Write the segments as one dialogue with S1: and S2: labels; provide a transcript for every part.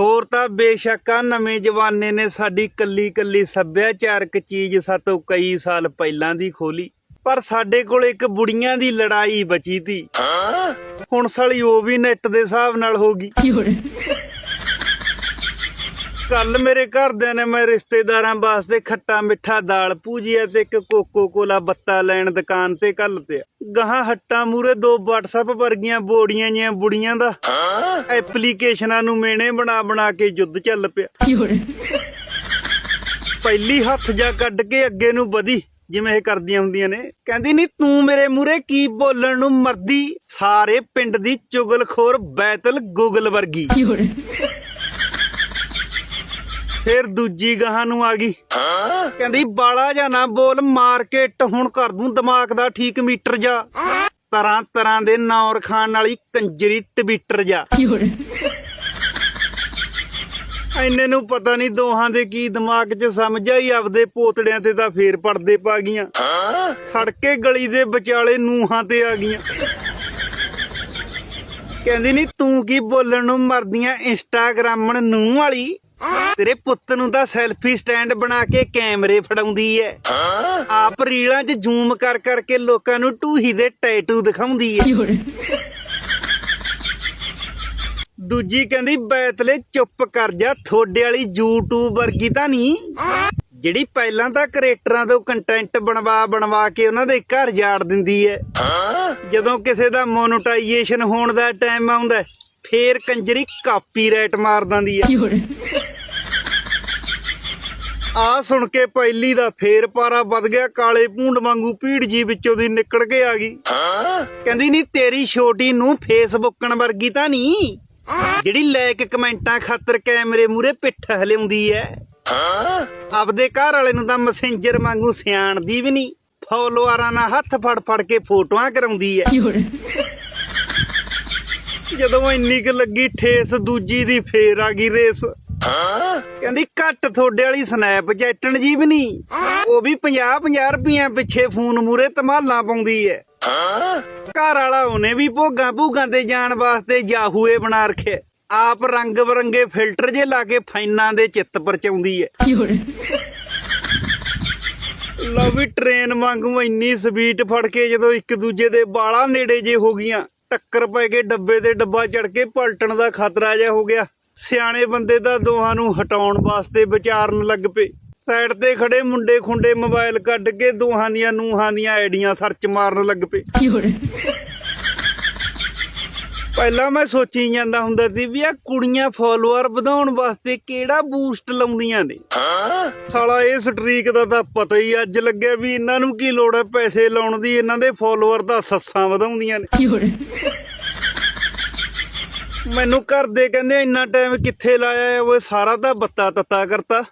S1: ਹੋਰ ਤਾਂ ਬੇਸ਼ੱਕ ਆ ਨਵੇਂ ਜਵਾਨੇ ਨੇ ਸਾਡੀ ਕੱਲੀ ਕੱਲੀ ਸੱਭਿਆਚਾਰਕ ਚੀਜ਼ ਸਾਤੋਂ ਕਈ ਸਾਲ ਪਹਿਲਾਂ ਦੀ ਖੋਲੀ ਪਰ ਸਾਡੇ ਕੋਲ ਇੱਕ ਬੁੜੀਆਂ ਦੀ ਲੜਾਈ ਬਚੀ ਤੀ। ਹੁਣ ਸਾਲੀ ਉਹ ਵੀ ਨੈਟ ਦੇ ਹਿਸਾਬ ਨਾਲ ਹੋ ਗਈ। ਕੱਲ ਮੇਰੇ ਘਰਦਿਆਂ ਨੇ ਮੈਂ ਰਿਸ਼ਤੇਦਾਰਾਂ ਵਾਸਤੇ ਖੱਟਾ ਮਿੱਠਾ ਦਾਲ ਪੂਜੀਆ ਤੇ ਇੱਕ ਕੋਕੋ ਕੋਲਾ ਬੱਤਾ ਲੈਣ ਦੁਕਾਨ ਤੇ ਕੱਲ ਤੇ। ਗਾਹਾਂ ਹੱਟਾਂ ਮੂਰੇ ਦੋ WhatsApp ਵਰਗੀਆਂ ਬੋੜੀਆਂ ਜੀਆਂ ਬੁੜੀਆਂ ਦਾ। ਐਪਲੀਕੇਸ਼ਨਾਂ ਨੂੰ ਮੇਨੇ ਬਣਾ ਬਣਾ ਕੇ ਯੁੱਧ ਚੱਲ ਪਿਆ। ਪਹਿਲੀ ਹੱਥ ਜਾ ਕੱਢ ਕੇ ਅੱਗੇ ਨੂੰ ਵਧੀ ਜਿਵੇਂ ਇਹ ਕਰਦੀਆਂ ਹੁੰਦੀਆਂ ਨੇ। ਕਹਿੰਦੀ ਨਹੀਂ ਤੂੰ ਮੇਰੇ ਮੂਰੇ ਕੀ ਬੋਲਣ ਨੂੰ ਮਰਦੀ? ਸਾਰੇ ਪਿੰਡ ਦੀ ਚੁਗਲਖੋਰ ਬੈਤਲ ਗੂਗਲ ਵਰਗੀ।，ਫਿਰ ਦੂਜੀ ਗਾਹਾਂ ਨੂੰ ਆ ਗਈ। ਕਹਿੰਦੀ ਬਾਲਾ ਜਾਂ ਨਾ ਬੋਲ ਮਾਰਕੀਟ ਹੁਣ ਕਰ ਦੂੰ ਦਿਮਾਗ ਦਾ ਠੀਕ ਮੀਟਰ ਜਾ। ਤਰ੍ਹਾਂ ਤਰ੍ਹਾਂ ਦੇ ਨੌਰ ਖਾਨ ਵਾਲੀ ਕੰਜਰੀ ਟਵਿੱਟਰ ਜਾ，ਐਨੇ ਨੂੰ ਪਤਾ ਨਹੀਂ ਦੋਹਾਂ ਦੇ ਕੀ ਦਿਮਾਗ 'ਚ ਸਮਝ ਆਈ ਆਪਦੇ ਪੋਤੜਿਆਂ ਤੇ ਤਾਂ ਫੇਰ ਪੜਦੇ ਪਾ ਗਈਆਂ। ਖੜ ਕੇ ਗਲੀ ਦੇ ਵਿਚਾਲੇ ਨੂਹਾਂ ਤੇ ਆ ਗਈਆਂ। ਕਹਿੰਦੀ ਨਹੀਂ ਤੂੰ ਕੀ ਬੋਲਣ ਨੂੰ ਮਰਦੀਆਂ ਇੰਸਟਾਗ੍ਰਾਮਣ ਨੂੰ ਵਾਲੀ? ਤੇਰੇ ਪੁੱਤ ਨੂੰ ਤਾਂ ਸੈਲਫੀ ਸਟੈਂਡ ਬਣਾ ਕੇ ਕੈਮਰੇ ਫੜਾਉਂਦੀ ਐ। ਆਪ ਰੀਲਾਂ 'ਚ ਜ਼ੂਮ ਕਰ ਕਰਕੇ ਲੋਕਾਂ ਨੂੰ ਟੂਹੀ ਦੇ ਟੈਟੂ ਦਿਖਾਉਂਦੀ ਐ। ਦੂਜੀ ਕਹਿੰਦੀ, ਬੈਤਲੇ ਚੁੱਪ ਕਰ ਜਾ ਥੋੜੇ ਵਾਲੀ YouTube ਵਰਗੀ ਤਾਂ ਨਹੀਂ? ਜਿਹੜੀ ਪਹਿਲਾਂ ਤਾਂ ਕ੍ਰੀਏਟਰਾਂ ਤੋਂ ਕੰਟੈਂਟ ਬਣਵਾ ਬਣਵਾ ਕੇ ਉਹਨਾਂ ਦੇ ਘਰ ਜਾੜ ਦਿੰਦੀ ਐ। ਜਦੋਂ ਕਿਸੇ ਦਾ ਮੋਨੋਟਾਈਜੇਸ਼ਨ ਹੋਣ ਦਾ ਟਾਈਮ ਆਉਂਦਾ, ਫੇਰ ਕੰਜਰੀ ਕਾਪੀਰਾਈਟ ਮਾਰ ਦਿੰਦੀ ਐ।，ਆ ਸੁਣ ਕੇ ਪਹਿਲੀ ਦਾ ਫੇਰ ਪਾਰਾ ਵੱਧ ਗਿਆ ਕਾਲੇ ਭੂੰਡ ਵਾਂਗੂ ਭੀੜ ਜੀ ਵਿੱਚੋਂ ਦੀ ਨਿਕਲ ਕੇ ਆ ਗਈ। ਕਹਿੰਦੀ ਨਹੀਂ ਤੇਰੀ ਛੋਟੀ ਨੂੰ ਫੇਸਬੁੱਕਣ ਵਰਗੀ ਤਾਂ ਨਹੀਂ ਜਿਹੜੀ ਲਾਇਕ ਕਮੈਂਟਾਂ ਖਾਤਰ ਕੈਮਰੇ ਮੂਰੇ ਪਿੱਠ ਹਲਿਆਉਂਦੀ ਐ। ਆਪਦੇ ਘਰ ਵਾਲੇ ਨੂੰ ਤਾਂ ਮੈਸੇਂਜਰ ਵਾਂਗੂ ਸਿਆਣਦੀ ਵੀ ਨਹੀਂ ਫੋਲੋਅਰਾਂ ਨਾਲ ਹੱਥ ਫੜ ਫੜ ਕੇ ਫੋਟੋਆਂ ਕਰਾਉਂਦੀ ਐ，ਜਦੋਂ ਇੰਨੀ ਕੁ ਲੱਗੀ ਠੇਸ ਦੂਜੀ ਦੀ ਫੇਰ ਆ ਗਈ ਰੇਸ। ਕਹਿੰਦੀ ਘੱਟ ਥੋੜੇ ਵਾਲੀ ਸਨੈਪ ਚੈਟਣ ਜੀ ਵੀ ਨਹੀਂ। ਉਹ ਵੀ 50 50 ਰੁਪਈਆਂ ਪਿੱਛੇ ਫੋਨ ਮੂਰੇ ਧਮਾਲਾਂ ਪਾਉਂਦੀ ਐ। ਘਰ ਵਾਲਾ ਉਹਨੇ ਵੀ ਭੋਗਾਂ ਭੂਗਾਂ ਤੇ ਜਾਣ ਵਾਸਤੇ ਯਾਹੂਏ ਬਣਾ ਰੱਖਿਆ। ਆਪ ਰੰਗ ਬਰੰਗੇ ਫਿਲਟਰ ਜੇ ਲਾ ਕੇ ਫਾਈਨਾਂ ਦੇ ਚਿੱਤ ਪਰਚਾਉਂਦੀ ਐ，ਲਓ ਵੀ ਟ੍ਰੇਨ ਵਾਂਗੂ ਇੰਨੀ ਸਪੀਡ ਫੜ ਕੇ ਜਦੋਂ ਇੱਕ ਦੂਜੇ ਦੇ ਬਾਲਾਂ ਨੇੜੇ ਜੇ ਹੋ ਗਈਆਂ ਟੱਕਰ ਪੈ ਕੇ ਡੱਬੇ ਤੇ ਡੱਬਾ ਚੜ ਕੇ ਪਲਟਣ ਦਾ ਖਤਰਾ ਜਿਹਾ ਹੋ ਗਿਆ। ਸਿਆਣੇ ਬੰਦੇ ਤਾਂ ਦੋਹਾਂ ਨੂੰ ਹਟਾਉਣ ਵਾਸਤੇ ਵਿਚਾਰਨ ਲੱਗ ਪਏ। ਸਾਈਡ ਤੇ ਖੜੇ ਮੁੰਡੇ ਖੁੰਡੇ ਮੋਬਾਈਲ ਕੱਢ ਕੇ ਦੋਹਾਂ ਦੀਆਂ ਨੂਹਾਂ ਦੀਆਂ ਆਈਡੀਆਂ ਸਰਚ ਮਾਰਨ ਲੱਗ ਪਏ। ਪਹਿਲਾਂ ਮੈਂ ਸੋਚੀ ਜਾਂਦਾ ਹੁੰਦਾ ਸੀ ਵੀ ਆ ਕੁੜੀਆਂ ਫੋਲੋਅਰ ਵਧਾਉਣ ਵਾਸਤੇ ਕਿਹੜਾ ਬੂਸਟ ਲਾਉਂਦੀਆਂ ਨੇ। ਸਾਲਾ ਇਹ ਸਟ੍ਰੀਕ ਦਾ ਤਾਂ ਪਤਾ ਹੀ ਅੱਜ ਲੱਗਿਆ ਵੀ ਇਹਨਾਂ ਨੂੰ ਕੀ ਲੋੜ ਹੈ ਪੈਸੇ ਲਾਉਣ ਦੀ ਇਹਨਾਂ ਦੇ ਫੋਲੋਅਰ ਦਾ ਸੱਸਾਂ ਵਧਾਉਂਦੀਆਂ ਨੇ।，ਮੈਨੂੰ ਘਰ ਦੇ ਕਹਿੰਦੇ ਇੰਨਾ ਟਾਈਮ ਕਿੱਥੇ ਲਾਇਆ ਉਹ ਸਾਰਾ ਤਾਂ ਬੱਤਾ ਤੱਤਾ ਕਰਤਾ।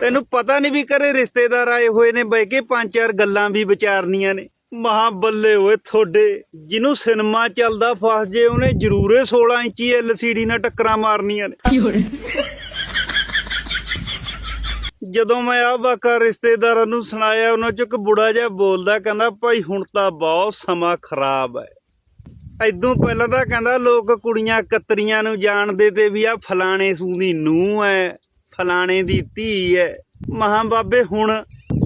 S1: ਤੈਨੂੰ ਪਤਾ ਨਹੀਂ ਵੀ ਘਰੇ ਰਿਸ਼ਤੇਦਾਰ ਆਏ ਹੋਏ ਨੇ ਬਹਿ ਕੇ ਪੰਜ ਚਾਰ ਗੱਲਾਂ ਵੀ ਵਿਚਾਰਨੀਆਂ ਨੇ। ਮਹਾ ਬੱਲੇ ਓਏ ਥੋੜੇ ਜਿਹਨੂੰ ਸਿਨੇਮਾ ਚੱਲਦਾ ਫਸ ਜੇ ਉਹਨੇ ਜ਼ਰੂਰੇ 16 ਇੰਚੀ LCD ਨਾਲ ਟੱਕਰਾਂ ਮਾਰਨੀਆਂ ਨੇ，ਜਦੋਂ ਮੈਂ ਆਹ ਵਾਕਾ ਰਿਸ਼ਤੇਦਾਰਾਂ ਨੂੰ ਸੁਣਾਇਆ ਉਹਨਾਂ ਚੋਂ ਇੱਕ ਬੁੜਾ ਜਿਹਾ ਬੋਲਦਾ ਕਹਿੰਦਾ ਭਾਈ ਹੁਣ ਤਾਂ ਬਹੁਤ ਸਮਾਂ ਖਰਾਬ ਹੈ। ਐਦੋਂ ਪਹਿਲਾਂ ਤਾਂ ਕਹਿੰਦਾ ਲੋਕ ਕੁੜੀਆਂ ਕਤਰੀਆਂ ਨੂੰ ਜਾਣਦੇ ਤੇ ਵੀ ਆ ਫਲਾਣੇ ਸੂ ਦੀ ਨੂੰਹ ਹੈ ਫਲਾਣੇ ਦੀ ਧੀ ਹੈ ਮਹਾਂ ਬਾਬੇ ਹੁਣ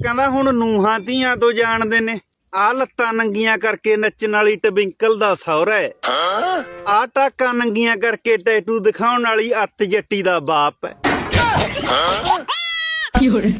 S1: ਕਹਿੰਦਾ ਹੁਣ ਨੂਹਾਂ ਧੀਆਂ ਤੋਂ ਜਾਣਦੇ ਨੇ। ਆ ਲੱਤਾਂ ਨੰਗੀਆਂ ਕਰਕੇ ਨੱਚਣ ਵਾਲੀ ਟਵਿੰਕਲ ਦਾ ਸਹੁਰਾ ਹੈ ਆ ਟਾਕਾਂ ਨੰਗੀਆਂ ਕਰਕੇ ਟੈਟੂ ਦਿਖਾਉਣ ਵਾਲੀ ਅੱਤ ਜੱਟੀ ਦਾ ਬਾਪ ਹੈ
S2: 有人，